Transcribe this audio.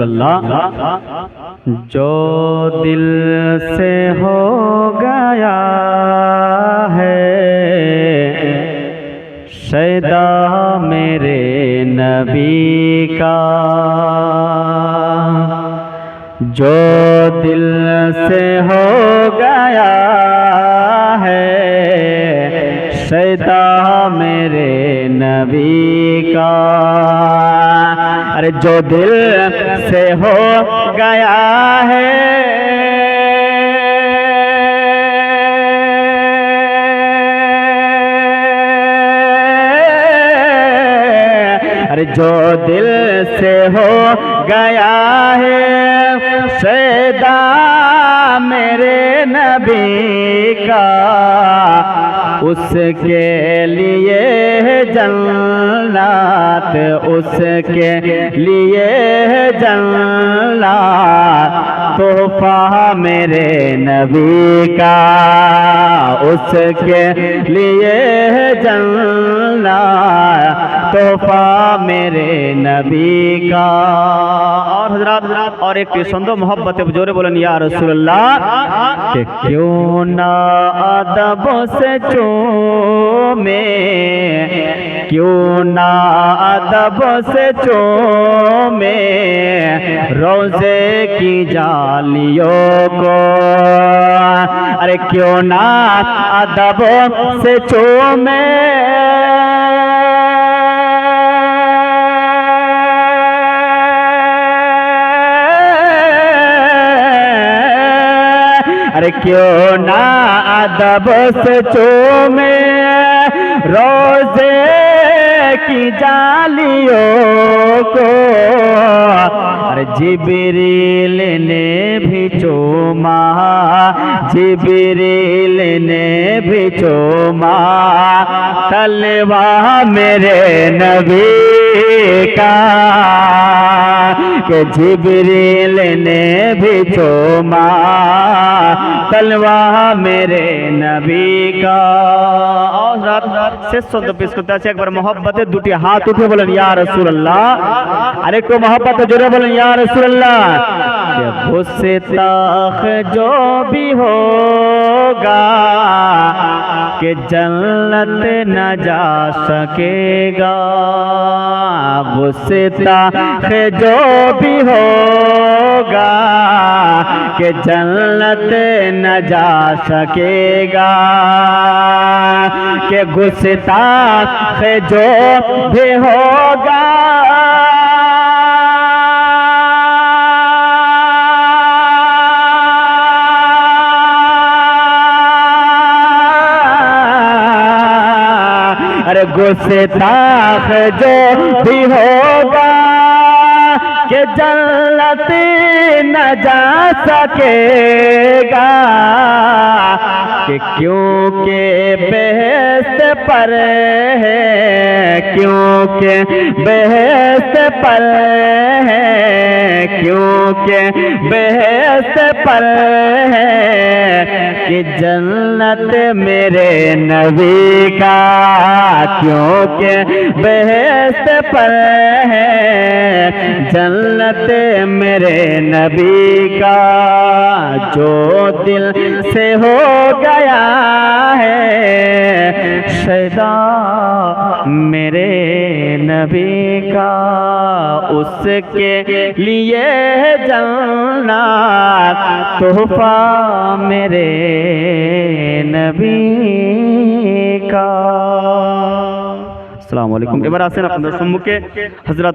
رسول اللہ، جو دل سے ہو گیا ہے شیدا میرے نبی کا۔ جو دل سے ہو گیا شیدا میرے نبی کا۔ ارے جو دل سے ہو گیا ہے۔ ارے جو دل سے ہو گیا ہے۔ سیدا میرے نبی کا۔ اس کے لیے جنات اس کے لیے جنات تحفہ میرے نبی کا اس کے لیے جنات تحفہ میرے نبی کا۔ اور حضرات، اور ایک سندو محبت جورے بولن یا رسول اللہ، کہ کیوں نہ ادب سے چومے، کیوں نہ ادب سے چومے، روزے کی جالیوں کو۔ ارے کیوں نہ ادب سے چومے؟ ارے کیوں نہ ادب سے چومے؟ روزے کی جالیوں کو جبریل نے بھی چوما جبریل نے بھی چوما تلوا میرے نبی کا کہ جبریل نے بھی چوما تلوا میرے نبی کا শেষ শব্দ পেশ করতে আছে একবার মহব্বতে দুটি হাত উঠে বলেন ইয়া রাসূলুল্লাহ আরেকটু মহব্বতে জোরে বলেন ইয়া রাসূলুল্লাহ کہ گستاخ جو بھی ہوگا کہ جنت نہ جا سکے گا گستاخ جو بھی ہوگا کہ جنت نہ جا سکے گا، کہ گستاخ جو بھی ہوگا۔ ارے گستاخ جو بھی ہوگا۔ کہ جنت نہ جا سکے گا۔ کہ کیونکہ بہست پر ہے، کیونکہ بہست پر ہے، کیونکہ بہست پر ہے۔ کہ جنت میرے نبی کا کیونکہ بہست پر ہے جنت میرے نبی کا جو دل سے ہو گیا ہے شیدا میرے نبی اس کے لیے جنات تحفہ میرے نبی کا۔ السلام علیکم۔ ابراہ حضرت